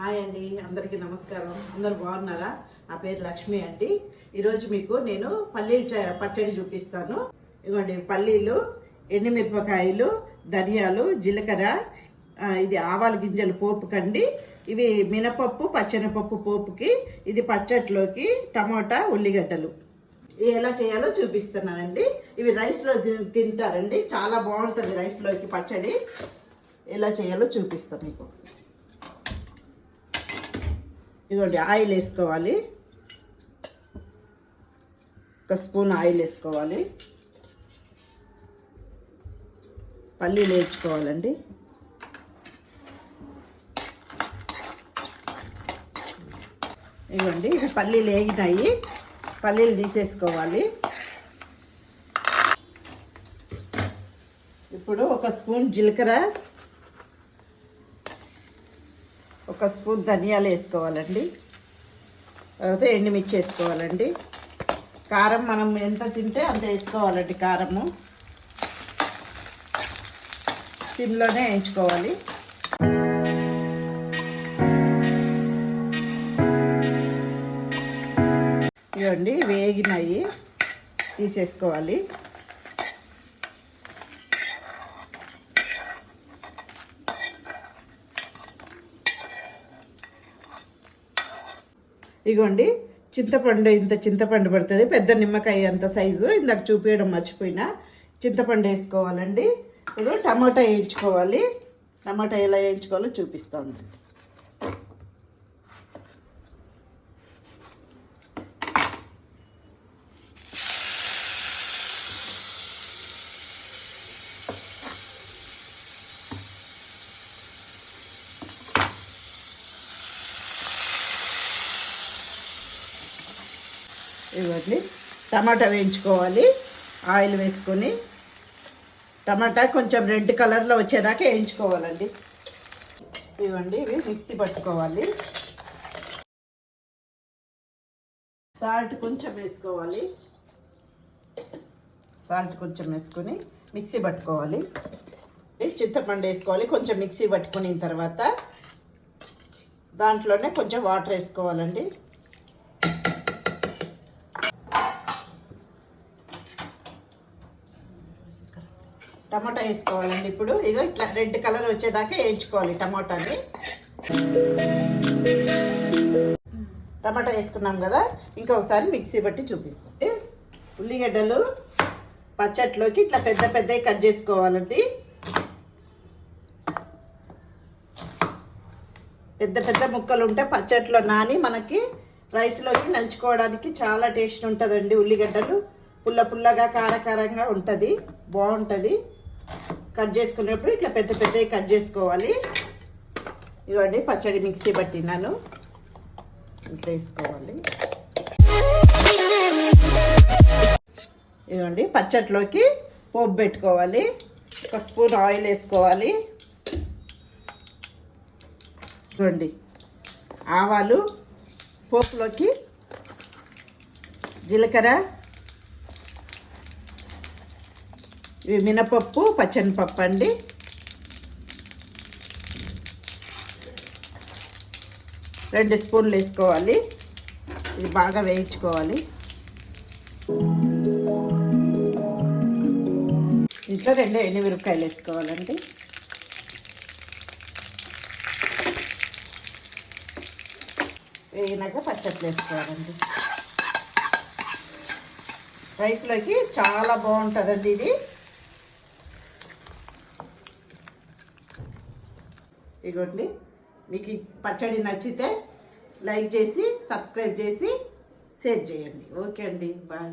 Hi అండి అందరికీ నమస్కారం. అందరు బాగున్నారా? నా పేరు లక్ష్మి అండి. ఈరోజు మీకు నేను పల్లీలు చ- పచ్చడి చూపిస్తాను. ఇవ్వండి పల్లీలు ఎండుమిరపకాయలు ధనియాలు జీలకర్ర ఇది ఆవాల గింజలు పోపు కండి. ఇవి మినపప్పు పచ్చెనపప్పు పోపుకి ఇది పచ్చట్లోకి టమోటా ఉల్లిగడ్డలు. ఇవి ఎలా చేయాలో చూపిస్తున్నానండి. ఇవి రైస్లో తి- తింటారండి. చాలా బాగుంటుంది రైస్లోకి పచ్చడి. ఎలా చేయాలో చూపిస్తాను మీకు ఒకసారి. ఇదిగోండి ఆయిల్ వేసుకోవాలి. ఒక స్పూన్ ఆయిల్ వేసుకోవాలి. పల్లీలు వేయించుకోవాలండి. ఇవ్వండి పల్లీలు వేగినాయి పల్లీలు తీసేసుకోవాలి. ఇప్పుడు ఒక స్పూన్ జీలకర్ర ఒక స్పూన్ ధనియాలు వేసుకోవాలండి. తర్వాత ఎండుమిర్చి వేసుకోవాలండి. కారం మనం ఎంత తింటే అంత వేసుకోవాలండి కారము. సిమ్లోనే వేయించుకోవాలి. ఇవ్వండి వేగినాయి. తీసేసుకోవాలి. ఇగోండి చింతపండు ఇంత చింతపండు పడుతుంది. పెద్ద నిమ్మకాయ అంత సైజు. ఇందాక చూపించడం మర్చిపోయినా. చింతపండు వేసుకోవాలండి. ఇప్పుడు టమాటా వేయించుకోవాలి. టమాటా ఎలా వేయించుకోవాలో చూపిస్తాను. ఇవ్వండి. టమాటా వేయించుకోవాలి. ఆయిల్ వేసుకొని టమాటా కొంచెం రెడ్ కలర్లో వచ్చేదాకా వేయించుకోవాలండి. ఇవ్వండి ఇవి మిక్సీ పట్టుకోవాలి. సాల్ట్ కొంచెం వేసుకోవాలి. సాల్ట్ కొంచెం వేసుకొని మిక్సీ పట్టుకోవాలి. చింతపండు వేసుకోవాలి. కొంచెం మిక్సీ పట్టుకున్న తర్వాత దాంట్లోనే కొంచెం వాటర్ వేసుకోవాలండి. టమాటా వేసుకోవాలండి ఇప్పుడు. ఇదో ఇట్లా రెడ్ కలర్ వచ్చేదాకా వేయించుకోవాలి టమాటాని. టమాటా వేసుకున్నాం కదా ఇంకొకసారి మిక్సీ బట్టి చూపిస్తాం ఉల్లిగడ్డలు పచ్చట్లోకి ఇట్లా పెద్ద పెద్దవి కట్ చేసుకోవాలండి. పెద్ద పెద్ద ముక్కలు ఉంటే పచ్చట్లో నాని మనకి రైస్లోకి నంచుకోవడానికి చాలా టేస్ట్ ఉంటుందండి ఉల్లిగడ్డలు. పుల్ల పుల్లగా కారకారంగా ఉంటుంది. బాగుంటుంది. కట్ చేసుకునేప్పుడు ఇట్లా పెద్ద పెద్దవి కట్ చేసుకోవాలి. ఇవ్వండి పచ్చడి మిక్సీ పట్టినాను. ఇట్లా వేసుకోవాలి. ఇదిగోండి పచ్చట్లోకి పోపు పెట్టుకోవాలి. ఒక స్పూన్ ఆయిల్ వేసుకోవాలి. ఇదిగోండి ఆవాలు పోపులోకి జీలకర్ర ఇవి మినపప్పు పచ్చనిపప్పు అండి. రెండు స్పూన్లు వేసుకోవాలి. ఇది బాగా వేయించుకోవాలి. ఇంట్లో రెండు ఎండుమిరపకాయలు వేసుకోవాలండి. వేగినాక పచ్చట్లు వేసుకోవాలండి. రైస్లోకి చాలా బాగుంటుందండి ఇది. ఇగోండి. మీకు ఈ పచ్చడి నచ్చితే లైక్ చేసి సబ్స్క్రైబ్ చేసి షేర్ చేయండి. ఓకే అండి. బాయ్.